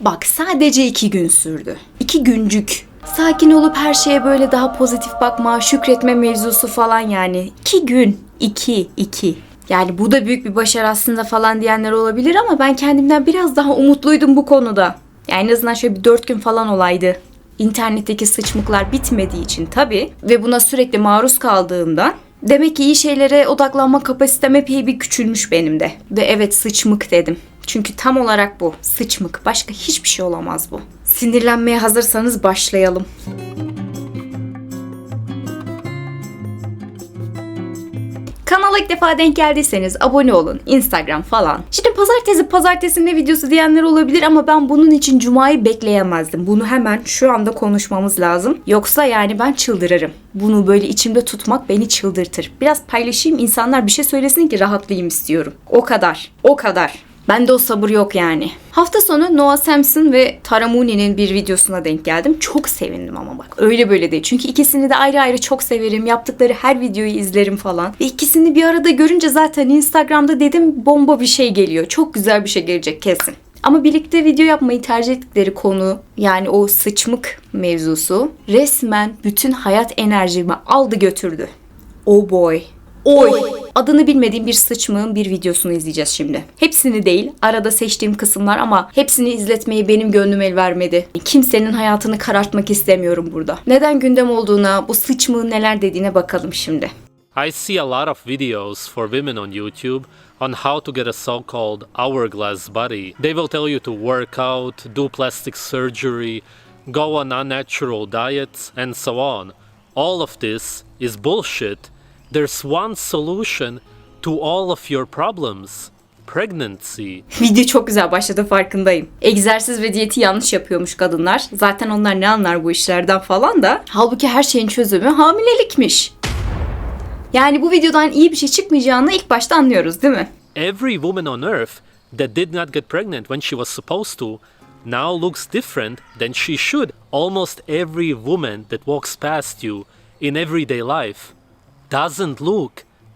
Bak sadece iki gün sürdü. İki güncük. Sakin olup her şeye böyle daha pozitif bakma, şükretme mevzusu falan yani. İki gün. iki, iki. Yani bu da büyük bir başarı aslında falan diyenler olabilir ama ben kendimden biraz daha umutluydum bu konuda. Yani en azından şöyle bir dört gün falan olaydı. İnternetteki sıçmıklar bitmediği için tabii ve buna sürekli maruz kaldığımdan demek ki iyi şeylere odaklanma kapasitem epey bir küçülmüş benim de. Ve evet sıçmık dedim. Çünkü tam olarak bu. Sıçmık. Başka hiçbir şey olamaz bu. Sinirlenmeye hazırsanız başlayalım. Kanala ilk defa denk geldiyseniz abone olun. Instagram falan. Şimdi pazartesi pazartesi ne videosu diyenler olabilir ama ben bunun için cumayı bekleyemezdim. Bunu hemen şu anda konuşmamız lazım. Yoksa yani ben çıldırırım. Bunu böyle içimde tutmak beni çıldırtır. Biraz paylaşayım insanlar bir şey söylesin ki rahatlayayım istiyorum. O kadar. O kadar. Bende o sabır yok yani. Hafta sonu Noah Samson ve Tara bir videosuna denk geldim. Çok sevindim ama bak. Öyle böyle değil. Çünkü ikisini de ayrı ayrı çok severim. Yaptıkları her videoyu izlerim falan. Ve ikisini bir arada görünce zaten Instagram'da dedim bomba bir şey geliyor. Çok güzel bir şey gelecek kesin. Ama birlikte video yapmayı tercih ettikleri konu yani o sıçmık mevzusu resmen bütün hayat enerjimi aldı götürdü. Oh boy. Oy. Adını bilmediğim bir sıçmığın bir videosunu izleyeceğiz şimdi. Hepsini değil, arada seçtiğim kısımlar ama hepsini izletmeyi benim gönlüm el vermedi. Kimsenin hayatını karartmak istemiyorum burada. Neden gündem olduğuna, bu sıçmığın neler dediğine bakalım şimdi. I see a lot of videos for women on YouTube on how to get a so called hourglass body. They will tell you to work out, do plastic surgery, go on unnatural diets, and so on. All of this is bullshit. There's one solution to all of your problems pregnancy. Video çok güzel başladı farkındayım. Egzersiz ve diyeti yanlış yapıyormuş kadınlar. Zaten onlar ne anlar bu işlerden falan da. Halbuki her şeyin çözümü hamilelikmiş. Yani bu videodan iyi bir şey çıkmayacağını ilk başta anlıyoruz değil mi? Every woman on earth that did not get pregnant when she was supposed to now looks different than she should. Almost every woman that walks past you in everyday life doesn't look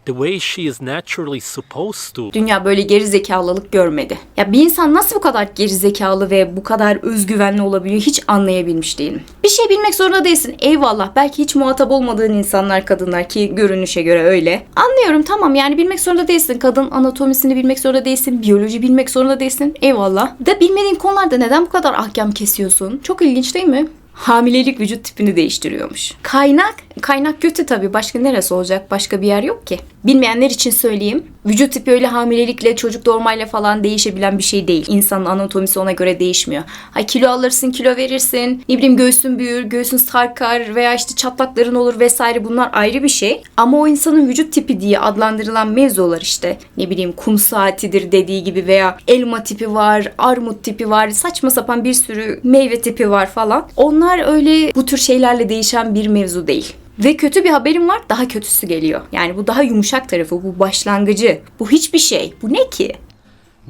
the way she is naturally supposed to. Dünya böyle geri zekalılık görmedi. Ya bir insan nasıl bu kadar geri zekalı ve bu kadar özgüvenli olabiliyor hiç anlayabilmiş değilim. Bir şey bilmek zorunda değilsin. Eyvallah. Belki hiç muhatap olmadığın insanlar kadınlar ki görünüşe göre öyle. Anlıyorum tamam yani bilmek zorunda değilsin. Kadın anatomisini bilmek zorunda değilsin. Biyoloji bilmek zorunda değilsin. Eyvallah. Da bilmediğin konularda neden bu kadar ahkam kesiyorsun? Çok ilginç değil mi? Hamilelik vücut tipini değiştiriyormuş. Kaynak, kaynak götü tabii. Başka neresi olacak? Başka bir yer yok ki. Bilmeyenler için söyleyeyim. Vücut tipi öyle hamilelikle, çocuk doğurmayla falan değişebilen bir şey değil. İnsanın anatomisi ona göre değişmiyor. Ha kilo alırsın, kilo verirsin. Ne bileyim göğsün büyür, göğsün sarkar veya işte çatlakların olur vesaire bunlar ayrı bir şey. Ama o insanın vücut tipi diye adlandırılan mevzular işte. Ne bileyim kum saatidir dediği gibi veya elma tipi var, armut tipi var, saçma sapan bir sürü meyve tipi var falan. Onlar öyle bu tür şeylerle değişen bir mevzu değil. Ve kötü bir haberim var. Daha kötüsü geliyor. Yani bu daha yumuşak tarafı, bu başlangıcı. Bu hiçbir şey. Bu ne ki?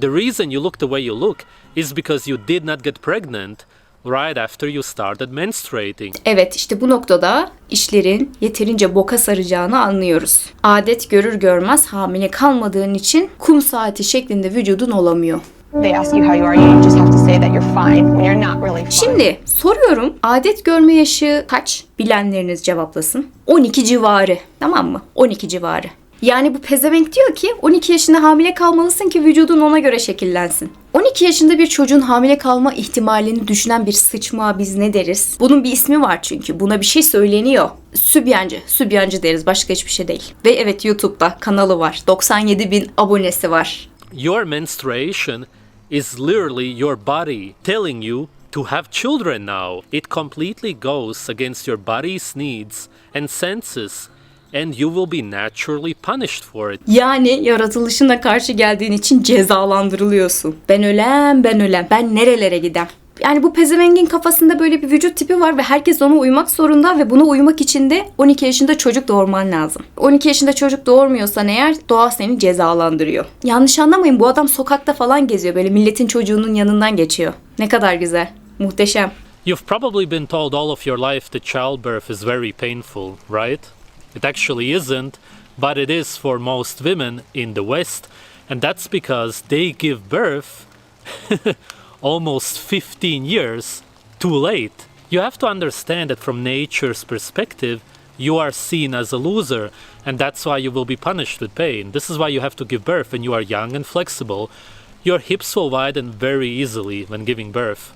The reason you look the way you look is because you did not get pregnant right after you started menstruating. Evet işte bu noktada işlerin yeterince boka saracağını anlıyoruz. Adet görür görmez hamile kalmadığın için kum saati şeklinde vücudun olamıyor. They ask you how you are, you just have to say that you're fine when you're not really fine. Şimdi soruyorum adet görme yaşı kaç? Bilenleriniz cevaplasın. 12 civarı. Tamam mı? 12 civarı. Yani bu pezevenk diyor ki 12 yaşında hamile kalmalısın ki vücudun ona göre şekillensin. 12 yaşında bir çocuğun hamile kalma ihtimalini düşünen bir sıçma biz ne deriz? Bunun bir ismi var çünkü. Buna bir şey söyleniyor. Sübyancı. Sübyancı deriz. Başka hiçbir şey değil. Ve evet YouTube'da kanalı var. 97 bin abonesi var. Your menstruation is literally your body telling you to have children now. It completely goes against your body's needs and senses, and you will be naturally punished for it. Yani yaratılışına karşı geldiğin için cezalandırılıyorsun. Ben ölem, ben ölem. Ben nerelere gidem? Yani bu pezevengin kafasında böyle bir vücut tipi var ve herkes ona uymak zorunda ve buna uymak için de 12 yaşında çocuk doğurman lazım. 12 yaşında çocuk doğurmuyorsan eğer doğa seni cezalandırıyor. Yanlış anlamayın bu adam sokakta falan geziyor böyle milletin çocuğunun yanından geçiyor. Ne kadar güzel. Muhteşem. You've probably been told all of your life that childbirth is very painful, right? It actually isn't, but it is for most women in the West, and that's because they give birth almost 15 years too late. You have to understand that from nature's perspective, you are seen as a loser, and that's why you will be punished with pain. This is why you have to give birth when you are young and flexible. Your hips will widen very easily when giving birth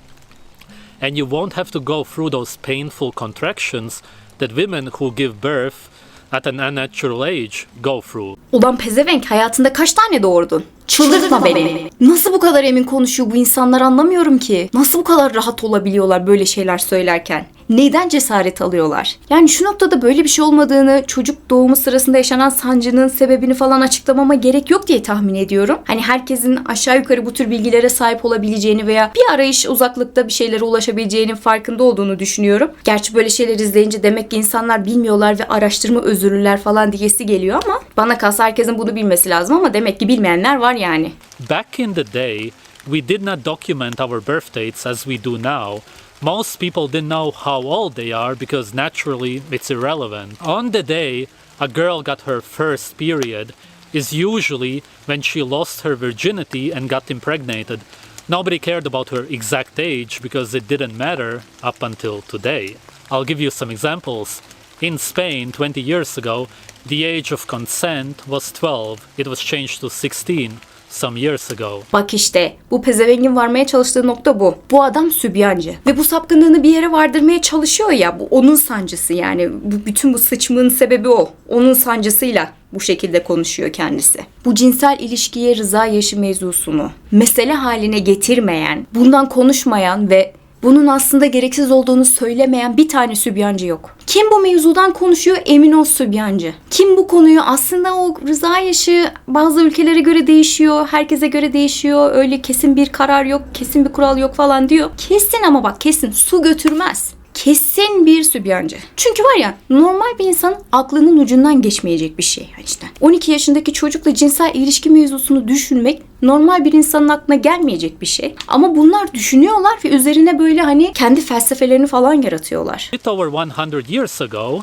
and you won't have to go through those painful contractions that women who give birth at an unnatural age go through. Ulan pezevenk hayatında kaç tane doğurdun? Çıldırtma beni. Nasıl bu kadar emin konuşuyor bu insanlar anlamıyorum ki. Nasıl bu kadar rahat olabiliyorlar böyle şeyler söylerken? Neyden cesaret alıyorlar? Yani şu noktada böyle bir şey olmadığını, çocuk doğumu sırasında yaşanan sancının sebebini falan açıklamama gerek yok diye tahmin ediyorum. Hani herkesin aşağı yukarı bu tür bilgilere sahip olabileceğini veya bir arayış uzaklıkta bir şeylere ulaşabileceğinin farkında olduğunu düşünüyorum. Gerçi böyle şeyler izleyince demek ki insanlar bilmiyorlar ve araştırma özürlüler falan diyesi geliyor ama bana kalsa herkesin bunu bilmesi lazım ama demek ki bilmeyenler var yani. Back in the day, we did not document our birth dates as we do now. Most people didn't know how old they are because naturally it's irrelevant. On the day a girl got her first period is usually when she lost her virginity and got impregnated. Nobody cared about her exact age because it didn't matter up until today. I'll give you some examples. In Spain, 20 years ago, the age of consent was 12. It was changed to 16 some years ago. Bak işte bu pezevengin varmaya çalıştığı nokta bu. Bu adam sübyancı. Ve bu sapkınlığını bir yere vardırmaya çalışıyor ya. Bu onun sancısı yani. Bu, bütün bu sıçmığın sebebi o. Onun sancısıyla bu şekilde konuşuyor kendisi. Bu cinsel ilişkiye rıza yaşı mevzusunu mesele haline getirmeyen, bundan konuşmayan ve bunun aslında gereksiz olduğunu söylemeyen bir tane sübyancı yok. Kim bu mevzudan konuşuyor emin ol sübyancı. Kim bu konuyu aslında o rıza yaşı bazı ülkelere göre değişiyor, herkese göre değişiyor. Öyle kesin bir karar yok, kesin bir kural yok falan diyor. Kesin ama bak kesin su götürmez. Kesin bir sübyancı. Çünkü var ya normal bir insanın aklının ucundan geçmeyecek bir şey işte. 12 yaşındaki çocukla cinsel ilişki mevzusunu düşünmek normal bir insanın aklına gelmeyecek bir şey. Ama bunlar düşünüyorlar ve üzerine böyle hani kendi felsefelerini falan yaratıyorlar. bit over 100 years ago,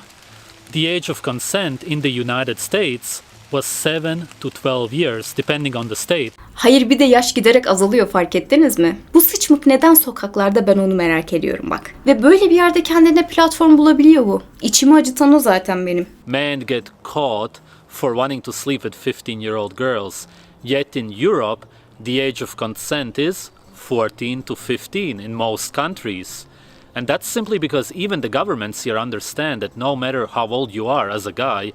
the age of consent in the United States was 7 to 12 years, depending on the state. Hayır bir de yaş giderek azalıyor fark ettiniz mi? Bu sıçmık neden sokaklarda ben onu merak ediyorum bak. Ve böyle bir yerde kendine platform bulabiliyor bu. İçimi acıtan o zaten benim. Men get caught for wanting to sleep with 15 year old girls. Yet in Europe, the age of consent is 14 to 15 in most countries. And that's simply because even the governments here understand that no matter how old you are as a guy,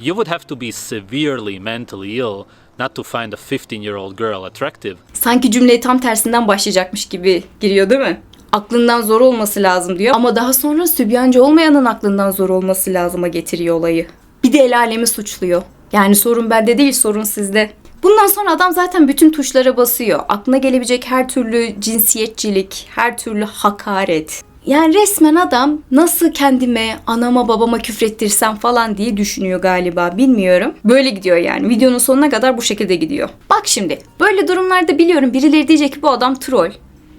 you would have to be severely mentally ill not to find a 15 year old girl attractive. Sanki cümleyi tam tersinden başlayacakmış gibi giriyor değil mi? Aklından zor olması lazım diyor. Ama daha sonra sübyancı olmayanın aklından zor olması lazıma getiriyor olayı. Bir de el alemi suçluyor. Yani sorun bende değil sorun sizde. Bundan sonra adam zaten bütün tuşlara basıyor. Aklına gelebilecek her türlü cinsiyetçilik, her türlü hakaret. Yani resmen adam nasıl kendime, anama, babama küfrettirsem falan diye düşünüyor galiba bilmiyorum. Böyle gidiyor yani. Videonun sonuna kadar bu şekilde gidiyor. Bak şimdi böyle durumlarda biliyorum birileri diyecek ki bu adam troll.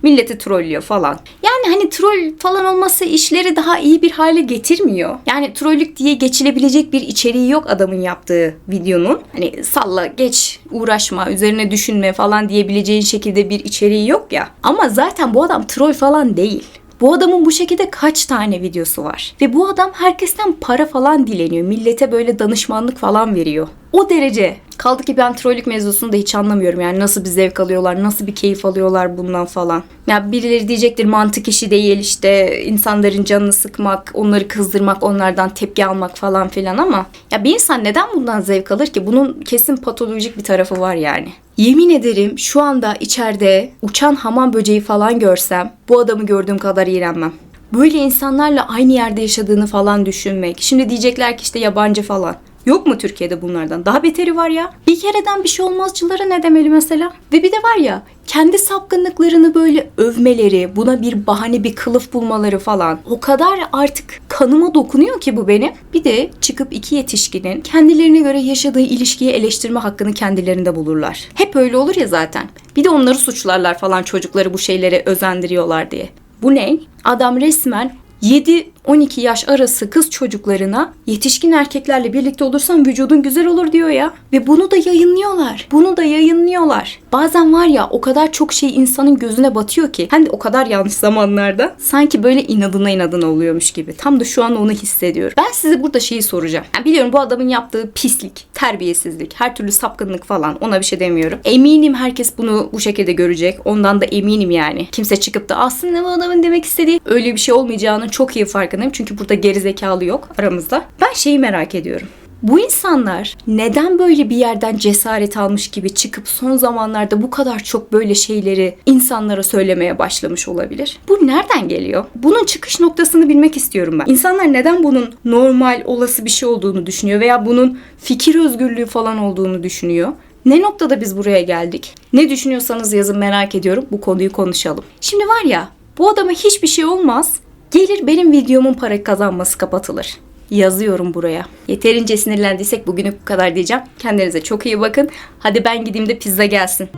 Milleti trollüyor falan. Yani hani troll falan olması işleri daha iyi bir hale getirmiyor. Yani trollük diye geçilebilecek bir içeriği yok adamın yaptığı videonun. Hani salla geç uğraşma üzerine düşünme falan diyebileceğin şekilde bir içeriği yok ya. Ama zaten bu adam troll falan değil. Bu adamın bu şekilde kaç tane videosu var? Ve bu adam herkesten para falan dileniyor. Millete böyle danışmanlık falan veriyor. O derece. Kaldı ki ben trollük mevzusunu da hiç anlamıyorum. Yani nasıl bir zevk alıyorlar, nasıl bir keyif alıyorlar bundan falan. Ya birileri diyecektir mantık işi değil işte insanların canını sıkmak, onları kızdırmak, onlardan tepki almak falan filan ama ya bir insan neden bundan zevk alır ki? Bunun kesin patolojik bir tarafı var yani. Yemin ederim şu anda içeride uçan hamam böceği falan görsem bu adamı gördüğüm kadar iğrenmem. Böyle insanlarla aynı yerde yaşadığını falan düşünmek. Şimdi diyecekler ki işte yabancı falan. Yok mu Türkiye'de bunlardan? Daha beteri var ya. Bir kereden bir şey olmazcılara ne demeli mesela? Ve bir de var ya kendi sapkınlıklarını böyle övmeleri, buna bir bahane bir kılıf bulmaları falan o kadar artık kanıma dokunuyor ki bu benim. Bir de çıkıp iki yetişkinin kendilerine göre yaşadığı ilişkiyi eleştirme hakkını kendilerinde bulurlar. Hep öyle olur ya zaten. Bir de onları suçlarlar falan çocukları bu şeylere özendiriyorlar diye. Bu ne? Adam resmen 7 12 yaş arası kız çocuklarına yetişkin erkeklerle birlikte olursan vücudun güzel olur diyor ya. Ve bunu da yayınlıyorlar. Bunu da yayınlıyorlar. Bazen var ya o kadar çok şey insanın gözüne batıyor ki hem de o kadar yanlış zamanlarda sanki böyle inadına inadına oluyormuş gibi. Tam da şu an onu hissediyorum. Ben size burada şeyi soracağım. Yani biliyorum bu adamın yaptığı pislik, terbiyesizlik, her türlü sapkınlık falan ona bir şey demiyorum. Eminim herkes bunu bu şekilde görecek. Ondan da eminim yani. Kimse çıkıp da aslında bu adamın demek istediği öyle bir şey olmayacağının çok iyi farkındayım. Çünkü burada geri zekalı yok aramızda. Ben şeyi merak ediyorum. Bu insanlar neden böyle bir yerden cesaret almış gibi çıkıp son zamanlarda bu kadar çok böyle şeyleri insanlara söylemeye başlamış olabilir? Bu nereden geliyor? Bunun çıkış noktasını bilmek istiyorum ben. İnsanlar neden bunun normal, olası bir şey olduğunu düşünüyor veya bunun fikir özgürlüğü falan olduğunu düşünüyor? Ne noktada biz buraya geldik? Ne düşünüyorsanız yazın merak ediyorum. Bu konuyu konuşalım. Şimdi var ya bu adama hiçbir şey olmaz. Gelir benim videomun para kazanması kapatılır. Yazıyorum buraya. Yeterince sinirlendiysek bugünü bu kadar diyeceğim. Kendinize çok iyi bakın. Hadi ben gideyim de pizza gelsin.